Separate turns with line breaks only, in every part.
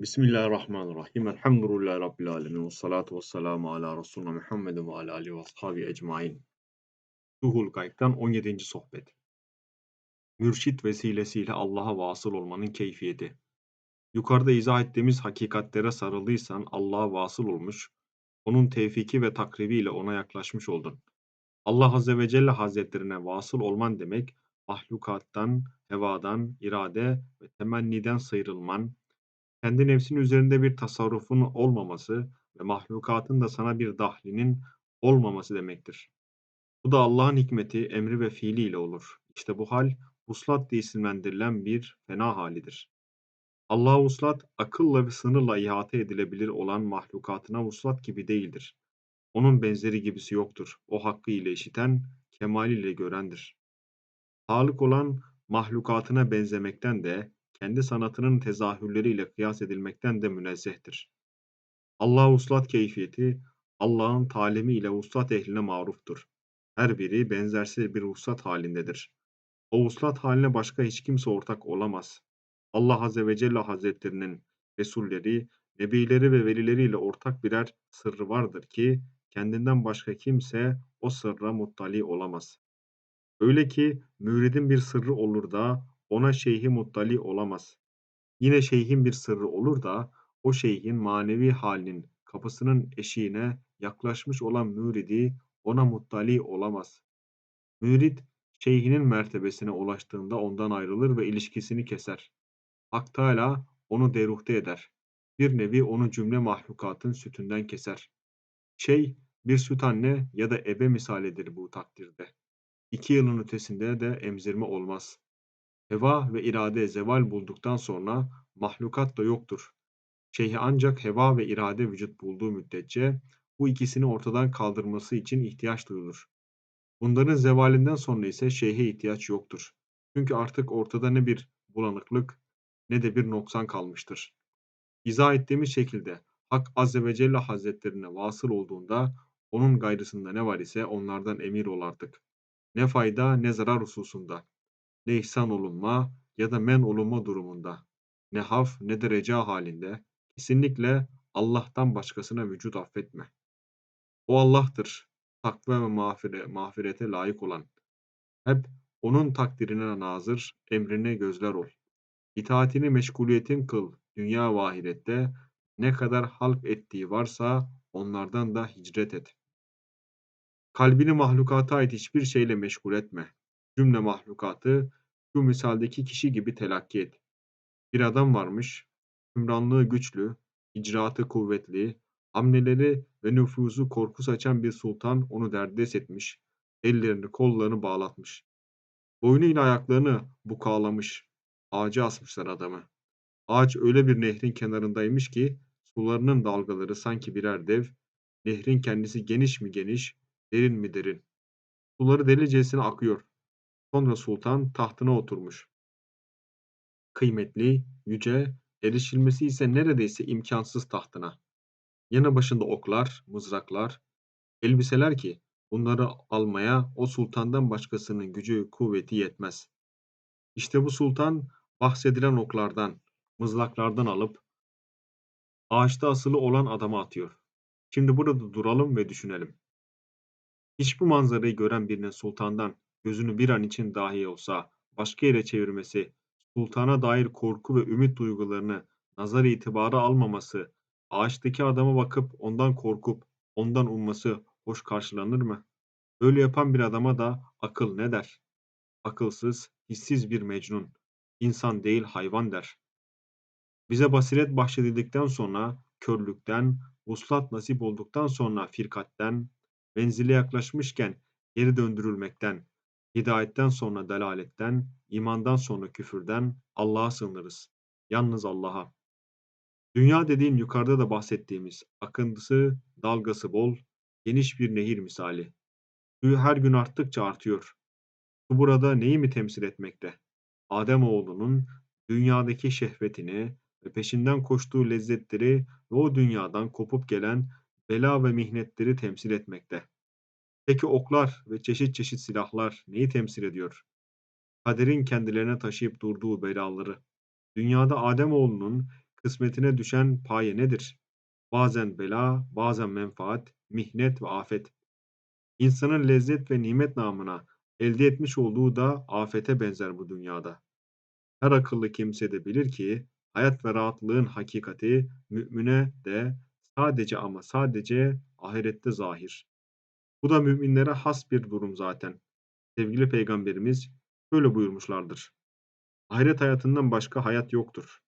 Bismillahirrahmanirrahim. Elhamdülillahi Rabbil alemin. Ve salatu ve selamu ala Resulüne Muhammedin ve ala alihi ve ashabi ecmain. Ruhul Gayb'den 17. sohbet. Mürşit vesilesiyle Allah'a vasıl olmanın keyfiyeti. Yukarıda izah ettiğimiz hakikatlere sarıldıysan Allah'a vasıl olmuş, onun tevfiki ve takribiyle ona yaklaşmış oldun. Allah Azze ve Celle Hazretlerine vasıl olman demek, mahlukattan, hevadan, irade ve temenniden sıyrılman, kendi nefsin üzerinde bir tasarrufun olmaması ve mahlukatın da sana bir dahlinin olmaması demektir. Bu da Allah'ın hikmeti, emri ve fiili ile olur. İşte bu hal, uslat diye isimlendirilen bir fena halidir. Allah'a uslat, akılla ve sınırla ihate edilebilir olan mahlukatına uslat gibi değildir. Onun benzeri gibisi yoktur. O hakkı ile işiten, kemaliyle görendir. Halık olan mahlukatına benzemekten de, kendi sanatının tezahürleriyle kıyas edilmekten de münezzehtir. Allah uslat keyfiyeti, Allah'ın talimi ile uslat ehline maruftur. Her biri benzersiz bir uslat halindedir. O uslat haline başka hiç kimse ortak olamaz. Allah Azze ve Celle Hazretlerinin Resulleri, Nebileri ve velileriyle ortak birer sırrı vardır ki, kendinden başka kimse o sırra muttali olamaz. Öyle ki müridin bir sırrı olur da ona şeyhi muttali olamaz. Yine şeyhin bir sırrı olur da o şeyhin manevi halinin kapısının eşiğine yaklaşmış olan müridi ona muttali olamaz. Mürid şeyhinin mertebesine ulaştığında ondan ayrılır ve ilişkisini keser. Hak Teâlâ onu deruhte eder. Bir nevi onu cümle mahlukatın sütünden keser. Şey bir süt anne ya da ebe misalidir bu takdirde. İki yılın ötesinde de emzirme olmaz. Heva ve irade zeval bulduktan sonra mahlukat da yoktur. Şeyhi ancak heva ve irade vücut bulduğu müddetçe bu ikisini ortadan kaldırması için ihtiyaç duyulur. Bunların zevalinden sonra ise şeyhe ihtiyaç yoktur. Çünkü artık ortada ne bir bulanıklık ne de bir noksan kalmıştır. İzah ettiğimiz şekilde Hak Azze ve Celle Hazretlerine vasıl olduğunda onun gayrısında ne var ise onlardan emir ol artık. Ne fayda ne zarar hususunda ne ihsan olunma ya da men olunma durumunda, ne haf ne de reca halinde kesinlikle Allah'tan başkasına vücut affetme. O Allah'tır, takva ve mağfire, mağfirete layık olan. Hep onun takdirine nazır, emrine gözler ol. İtaatini meşguliyetin kıl, dünya ve ahirette ne kadar halk ettiği varsa onlardan da hicret et. Kalbini mahlukata ait hiçbir şeyle meşgul etme. Cümle mahlukatı şu misaldeki kişi gibi telakki et. Bir adam varmış, hükümranlığı güçlü, icraatı kuvvetli, hamleleri ve nüfuzu korku saçan bir sultan onu derdest etmiş, ellerini kollarını bağlatmış. Boynuyla ayaklarını bukalamış, ağaca asmışlar adamı. Ağaç öyle bir nehrin kenarındaymış ki sularının dalgaları sanki birer dev, nehrin kendisi geniş mi geniş, derin mi derin. Suları delicesine akıyor. Sonra sultan tahtına oturmuş. Kıymetli, yüce, erişilmesi ise neredeyse imkansız tahtına. Yanı başında oklar, mızraklar, elbiseler ki bunları almaya o sultandan başkasının gücü, kuvveti yetmez. İşte bu sultan bahsedilen oklardan, mızraklardan alıp ağaçta asılı olan adama atıyor. Şimdi burada duralım ve düşünelim. Hiç bu manzarayı gören birinin sultandan gözünü bir an için dahi olsa başka yere çevirmesi, sultana dair korku ve ümit duygularını nazar itibara almaması, ağaçtaki adama bakıp ondan korkup ondan umması hoş karşılanır mı? Böyle yapan bir adama da akıl ne der? Akılsız, hissiz bir mecnun, insan değil hayvan der. Bize basiret bahşedildikten sonra körlükten, vuslat nasip olduktan sonra firkatten, menzile yaklaşmışken geri döndürülmekten, Hidayetten sonra delaletten, imandan sonra küfürden Allah'a sığınırız. Yalnız Allah'a. Dünya dediğin yukarıda da bahsettiğimiz akıntısı, dalgası bol, geniş bir nehir misali. Suyu her gün arttıkça artıyor. Bu burada neyi mi temsil etmekte? Adem oğlunun dünyadaki şehvetini ve peşinden koştuğu lezzetleri ve o dünyadan kopup gelen bela ve mihnetleri temsil etmekte. Peki oklar ve çeşit çeşit silahlar neyi temsil ediyor? Kaderin kendilerine taşıyıp durduğu belaları. Dünyada Ademoğlunun kısmetine düşen paye nedir? Bazen bela, bazen menfaat, mihnet ve afet. İnsanın lezzet ve nimet namına elde etmiş olduğu da afete benzer bu dünyada. Her akıllı kimse de bilir ki hayat ve rahatlığın hakikati mümine de sadece ama sadece ahirette zahir. Bu da müminlere has bir durum zaten. Sevgili Peygamberimiz şöyle buyurmuşlardır. Ahiret hayatından başka hayat yoktur.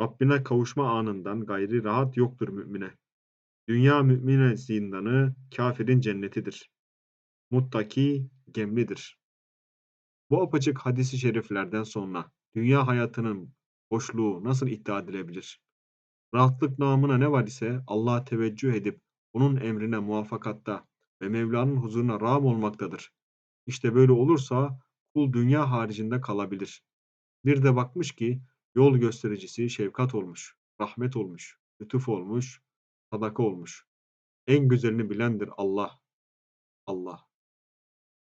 Rabbine kavuşma anından gayri rahat yoktur mümine. Dünya mümine zindanı, kafirin cennetidir. Muttaki gemlidir. Bu apaçık hadisi şeriflerden sonra dünya hayatının boşluğu nasıl iddia edilebilir? Rahatlık namına ne var ise Allah'a teveccüh edip onun emrine muvaffakatta ve Mevla'nın huzuruna rağm olmaktadır. İşte böyle olursa kul dünya haricinde kalabilir. Bir de bakmış ki yol göstericisi şefkat olmuş, rahmet olmuş, lütuf olmuş, sadaka olmuş. En güzelini bilendir Allah. Allah.